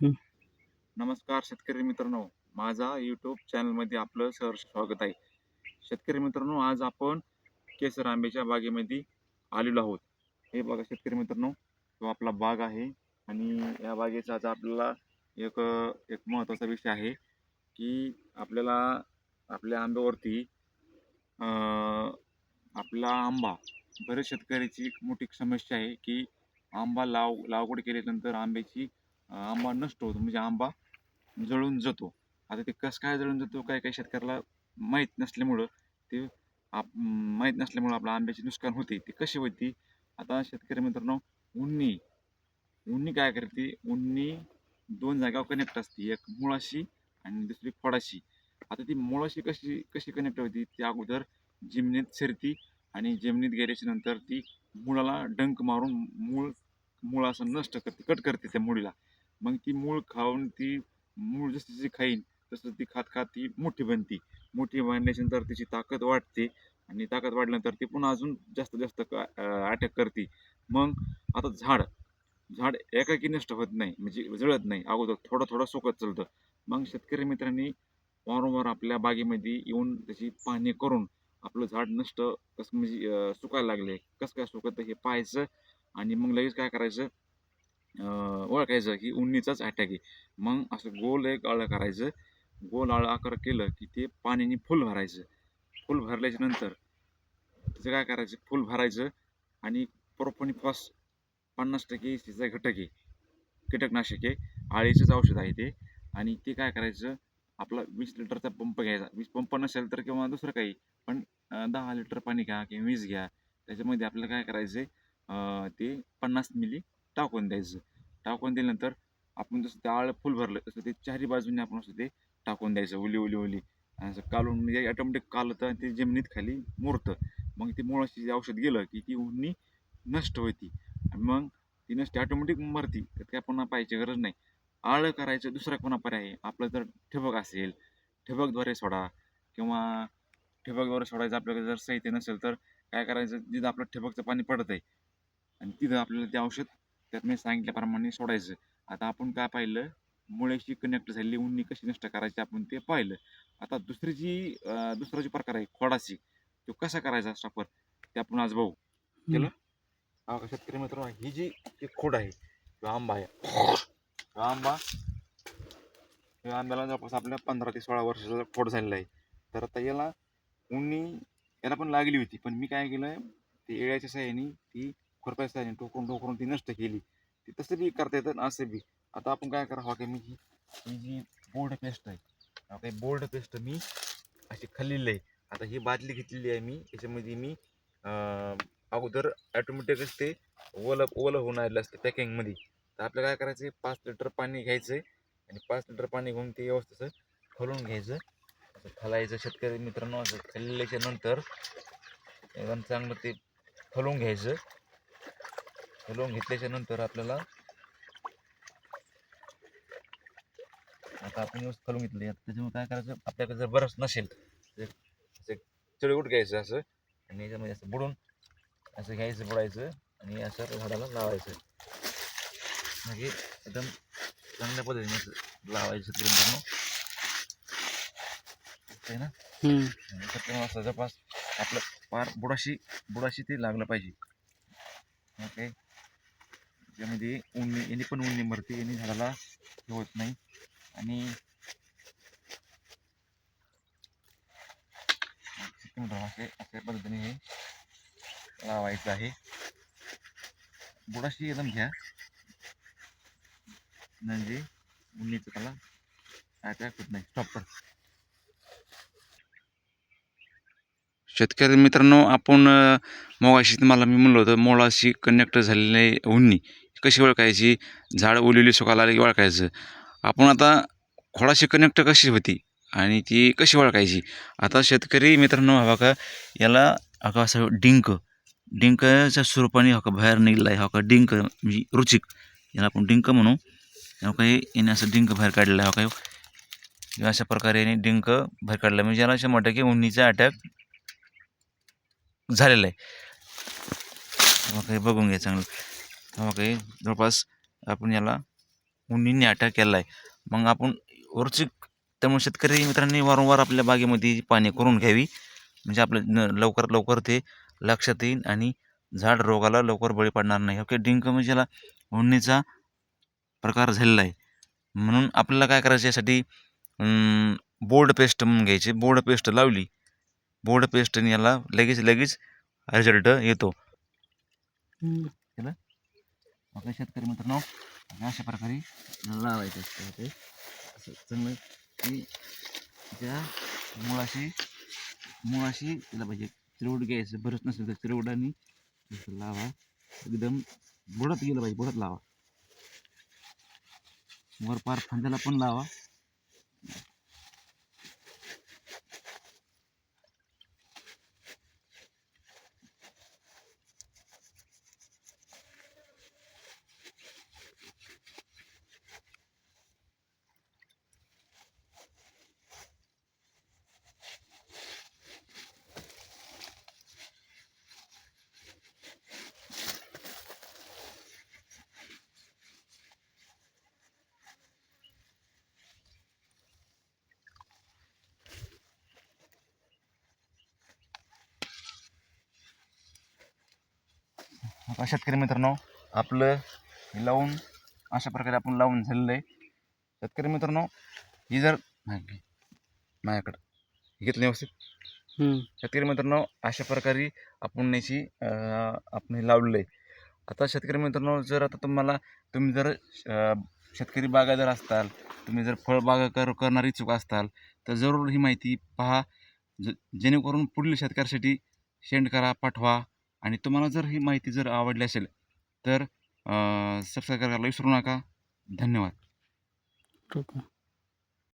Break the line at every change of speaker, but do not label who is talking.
नमस्कार शेतकरी मित्रांनो. माझा यूट्यूब चॅनलमध्ये आपलं सहर्ष स्वागत आहे. शेतकरी मित्रांनो आज आपण केसर आंब्याच्या बागेमध्ये आलेलो आहोत. हे बघा शेतकरी मित्रांनो तो आपला बाग आहे आणि या बागेचा आज आपल्याला एक एक महत्त्वाचा विषय आहे की आपल्याला आपल्या आंब्यावरती आपला आंबा बरेच शेतकऱ्याची एक मोठी समस्या आहे की आंबा लाव लागवड केल्यानंतर आंब्याची आंबा नष्ट होतो म्हणजे आंबा जळून जातो. आता ते कसं काय जळून जातो काय काय शेतकऱ्याला माहीत नसल्यामुळं ते आप माहीत नसल्यामुळं आपलं आंब्याचे नुकसान होते ते कशी होती? आता शेतकरी मित्रांनो उन्नी. उन्नी काय करते? उन्नी दोन जागावर कनेक्ट असते एक मुळाशी आणि दुसरी फळाशी आता ती मुळाशी कशी कशी कनेक्ट होती? ती अगोदर जिमनीत शिरती आणि जमिनीत गेल्याच्यानंतर ती मुळाला डंक मारून मूळ मूळ असं नष्ट करते कट करते त्या मुळीला. मग ती मूळ खाऊन ती मूळ जशी जशी खाईन तसं ती खात खात ती मोठी बनते. मोठी बनल्याच्यानंतर तिची ताकद वाढते आणि ताकद वाढल्यानंतर ती पुन्हा अजून जास्त जास्त अटॅक करते. मग आता झाड झाड एकाकी नष्ट होत नाही म्हणजे जळत नाही. अगोदर थोडं थोडं सुकत चालतं. मग शेतकरी मित्रांनी वारंवार आपल्या बागेमध्ये येऊन त्याची पाहणी करून आपलं झाड नष्ट कसं म्हणजे सुकायला लागले. कसं काय सुकतं हे पाहायचं आणि मग लगेच काय करायचं? ओळखायचं की उन्नीचाच अटॅक आहे. मग असं गोल एक आळं करायचं. गोल आळं आकार केलं की ते पाण्याने फुल भरायचं. फुल भरल्याच्या नंतर त्याचं काय करायचं? फुल भरायचं आणि प्रोफोनिफॉस पन्नास टक्के तिचा घटक आहे. कीटकनाशक आहे. आळीचंच औषध आहे ते. आणि ते काय करायचं? आपला वीस लिटरचा पंप घ्यायचा. वीस पंप नसेल तर किंवा दुसरं काही पण दहा लिटर पाणी घ्या किंवा वीस घ्या. त्याच्यामध्ये आपल्याला काय करायचं आहे ते पन्नास मिली टाकून द्यायचं. टाकून दिल्यानंतर आपण जसं ते आळं फुल भरलं तसं ते चारी बाजूने आपण असं ते टाकून द्यायचं ओली ओली ओली. आणि असं कालून म्हणजे ऑटोमॅटिक कालतं आणि ते जमिनीत खाली मुरतं. मग ते मुळाशी जे औषध गेलं की ती उन्नी नष्ट होती. आणि मग ती नष्ट ऑटोमॅटिक मरती. तर काय पुन्हा पाहायची गरज नाही. आळं करायचं दुसरा कोणा पर्याय? आहे आपलं जर ठिबक असेल ठिबकद्वारे सोडा. किंवा ठिबकद्वारे सोडायचं आपल्याकडे जर साहित्य नसेल तर काय करायचं? जिथं आपलं ठिबकचं पाणी पडत आहे आणि तिथं आपल्याला ते औषध त्यात मी सांगितल्याप्रमाणे सोडायचं. आता आपण काय पाहिलं? मुळ्याशी कनेक्ट झालेली उन्नी कशी नष्ट करायची आपण ते पाहिलं. आता दुसरी जी दुसरा जो प्रकार आहे खोडाची तो कसा करायचा स्टॉपर ते आपण आज बघू. केलं? हा शेतकरी मित्र ही जी एक खोड आहे तो आंबा आहे. आंबा या आंब्याला जवळपास आपल्या पंधरा ते सोळा वर्षाचा खोड झालेला आहे. तर आता याला उन्नी याला पण लागली होती पण मी काय केलं ते येळ्याच्या साह्याने ती खुरप्याच्या टोकून ठोकरून ती नष्ट केली. ती तसं बी करता येतं असं बी. आता आपण काय करावं की मी ही जी बोर्ड पेस्ट आहे आता बोर्ड पेस्ट मी अशी खाल्लेली आहे. आता ही बादली घेतलेली आहे मी याच्यामध्ये मी अगोदर ॲटोमॅटिकच ते ओलं ओलं होऊन आलेलं असतं पॅकिंगमध्ये तर आपल्याला काय करायचं आहे पाच लिटर पाणी घ्यायचं आहे आणि पाच लिटर पाणी घेऊन ते व्यवस्थित असं खलून घ्यायचं. असं खालायचं शेतकरी मित्रांनो असं खाल्ल्याच्या नंतर एकदम चांगलं ते खलून घ्यायचं. खलून घेतल्याच्या नंतर आपल्याला आता आपण व्यवस्थित खलून घेतलं आता त्याच्यामुळे काय करायचं? आपल्याकडे जर बरंच नसेल चळगुट घ्यायचं असं. आणि याच्यामध्ये असं बुडून असं घ्यायचं बुडायचं. आणि असं झाडाला लावायचं. म्हणजे एकदम चांगल्या पद्धतीने लावायचं आहे ना? जवळपास आपलं पार बुडाशी बुडाशी ते लागलं पाहिजे. ओके? यामध्ये उन्नी याने पण उन्नी मरते याने झाडाला हे होत नाही. आणि अशा पद्धतीने हे लावायचं आहे. बुडाशी एकदम घ्या. म्हणजे उन्नीचं त्याला काय खूप नाही. स्टॉप
शेतकरी मित्रांनो आपण मोगाशी तुम्हाला मी म्हणलं होतं मुळाशी कनेक्ट झालेले उन्नी कशी ओळखायची? झाड ओलिवली सुकायला आली की ओळखायचं. आपण आता खोडाशी कनेक्ट कशी होती आणि ती कशी ओळखायची? आता शेतकरी मित्रांनो हवा का याला हका असं डिंक डिंकच्या स्वरूपाने हका बाहेर निघला आहे हका डिंक म्हणजे रुचिक याला आपण डिंक म्हणू. हो काही याने असं डिंक बाहेर काढलेलं आहे हो काही अशा प्रकारे याने डिंक बाहेर काढला म्हणजे याला अशा म्हटलं की उन्नीचा अटॅक झालेला आहे. काही बघून घ्या चांगलं. काही जवळपास आपण याला
उन्नीने अटॅक केला आहे मग आपण वरची त्यामुळे शेतकरी मित्रांनी वारंवार आपल्या बागेमध्ये पाणी करून घ्यावी. म्हणजे आपलं न लवकरात लवकर ते लक्षात येईल आणि झाड रोगाला लवकर बळी पडणार नाही. ओके डिंक म्हणजे याला उन्नीचा प्रकार झालेला आहे. म्हणून आपल्याला काय करायचं यासाठी बोर्ड पेस्ट म्हणून घ्यायची. बोर्ड पेस्ट लावली. बोर्ड पेस्टने याला लगेच लगेच रिझल्ट येतो. आपल्या शेतकरी मित्रांनो अशा प्रकारे लावायचं असतं ते. असं चांगलं की त्या मुळाशी मुळाशी तिला पाहिजे. चिरवड घ्यायचं बरंच नसेल तर चिरवडानी लावा. एकदम बुडत गेलं पाहिजे बुडत लावा. वर पार फांद्याला पण लावा. आता शेतकरी मित्रांनो आपलं हे लावून अशा प्रकारे आपण लावून झालेलं आहे. शेतकरी मित्रांनो ही जर माझ्याकडं. हे घेतलं व्यवस्थित? शेतकरी मित्रांनो अशा प्रकारे आपण याची आपण हे लावलेलं आहे. आता शेतकरी मित्रांनो जर आता तुम्हाला तुम्ही जर शेतकरी बागायदार असताल तुम्ही जर फळबागा कर करणारी इच्छुक असताल तर जरूर ही माहिती पहा. ज जेणेकरून पुढील शेतकऱ्यासाठी सेंड करा पाठवा. आणि तुम्हाला जर ही माहिती जर आवडली असेल तर सबस्क्राईब करायला विसरू नका. धन्यवाद.
ठीक आहे.